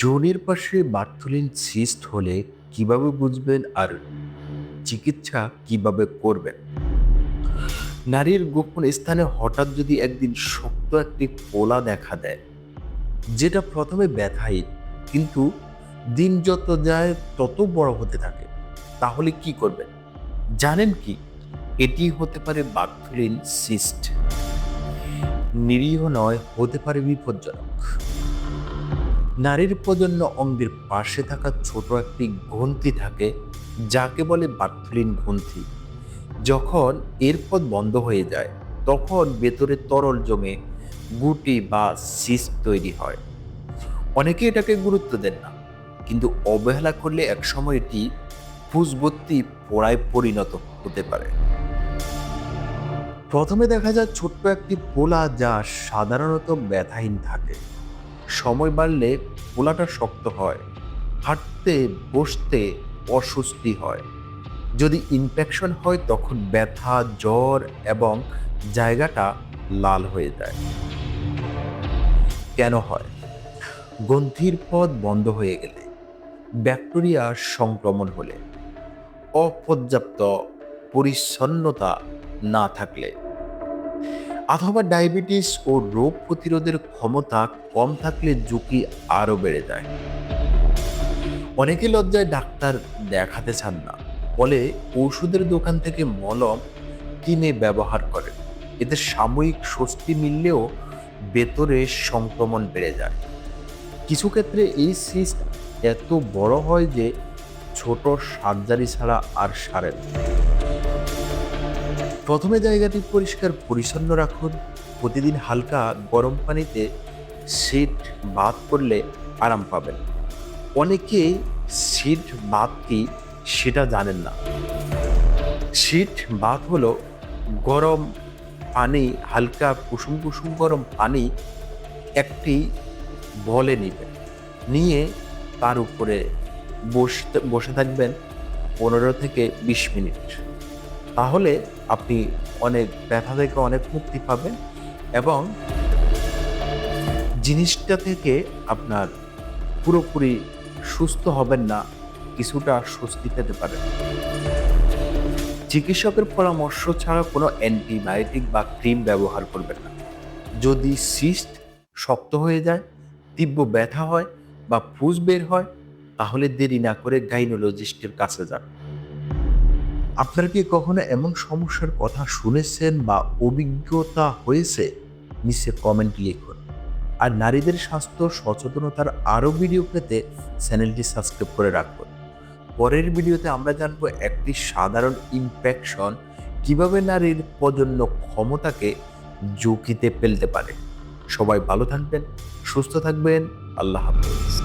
যৌনের পাশে Bartholin cyst হলে কীভাবে বুঝবেন আর চিকিৎসা কীভাবে করবেন? নারীর গোপন স্থানে হঠাৎ যদি একদিন শক্ত একটি পোলা দেখা দেয়, যেটা প্রথমে ব্যথাহীন, কিন্তু দিন যত যায় তত বড় হতে থাকে, তাহলে কি করবেন? জানেন কি? এটি হতে পারে বার্থলিন সিস্ট। নিরীহ নয়, হতে পারে বিপজ্জনক। নারীর প্রজন্য অঙ্গের পাশে থাকা ছোট একটি গ্রন্থি থাকে, যাকে বলে বার্থলিন গ্রন্থি। যখন এর পথ বন্ধ হয়ে যায়, তখন ভেতরে তরল জমে গুটি বা সিস্ট তৈরি হয়। অনেকে এটাকে গুরুত্ব দেন না, কিন্তু অবহেলা করলে একসময় এটি ফুসবত্তি পোড়ায় পরিণত হতে পারে। প্রথমে দেখা যায় ছোট্ট একটি পোলা যা সাধারণত ব্যথাহীন থাকে। সময় বাড়লে পোলাটা শক্ত হয়, হাঁটতে, বসতে অস্বস্তি হয়। যদি ইনফেকশন হয় তখন ব্যথা, জ্বর এবং জায়গাটা লাল হয়ে যায়। কেন হয়? গ্রন্থির পথ বন্ধ হয়ে গেলে, ব্যাকটেরিয়া সংক্রমণ হলে, অপর্যাপ্ত পরিচ্ছন্নতা না থাকলে। অথবা ডায়াবেটিস ও রোগ প্রতিরোধের ক্ষমতা কম থাকলে ঝুঁকি আরও বেড়ে যায়। অনেকে লজ্জায় ডাক্তার দেখাতে চান না, ফলে ওষুধের দোকান থেকে মলম কিনে ব্যবহার করে এতে সাময়িক স্বস্তি মিললেও ভেতরে সংক্রমণ বেড়ে যায়। কিছু ক্ষেত্রে এই সিস্ট এত বড় হয় যে ছোট সার্জারি ছাড়া আর সারে না। প্রথমে জায়গাটি পরিষ্কার পরিচ্ছন্ন রাখুন। প্রতিদিন হালকা গরম পানিতে সিট বাদ করলে আরাম পাবেন। অনেকে সিট বাদ কি সেটা জানেন না। সিট বাদ হলো গরম পানি, হালকা কুসুম কুসুম গরম পানি একটি বলে নেবেন। নিয়ে তার উপরে বসতে, বসে থাকবেন পনেরো থেকে বিশ মিনিট। তাহলে আপনি অনেক ব্যথা থেকে অনেক মুক্তি পাবেন এবং জিনিসটা থেকে আপনার পুরোপুরি সুস্থ হবেন না, কিছুটা স্বস্তি পেতে পারেন। চিকিৎসকের পরামর্শ ছাড়া কোনো অ্যান্টিবায়োটিক বা ক্রিম ব্যবহার করবেন না। যদি সিস্ট শক্ত হয়ে যায়, তীব্র ব্যথা হয় বা ফুস বের হয়, তাহলে দেরি না করে গাইনোলজিস্টের কাছে যান। আপনার কি কখনো এমন সমস্যার কথা শুনেছেন বা অভিজ্ঞতা হয়েছে? নিচে কমেন্ট লিখুন। আর নারীদের স্বাস্থ্য সচেতনতার আরও ভিডিও পেতে চ্যানেলটি সাবস্ক্রাইব করে রাখুন। পরের ভিডিওতে আমরা জানব একটি সাধারণ ইনফেকশন কীভাবে নারীর প্রজন্য ক্ষমতাকে ঝুঁকিতে ফেলতে পারে। সবাই ভালো থাকবেন, সুস্থ থাকবেন, আল্লাহ হাফেজ।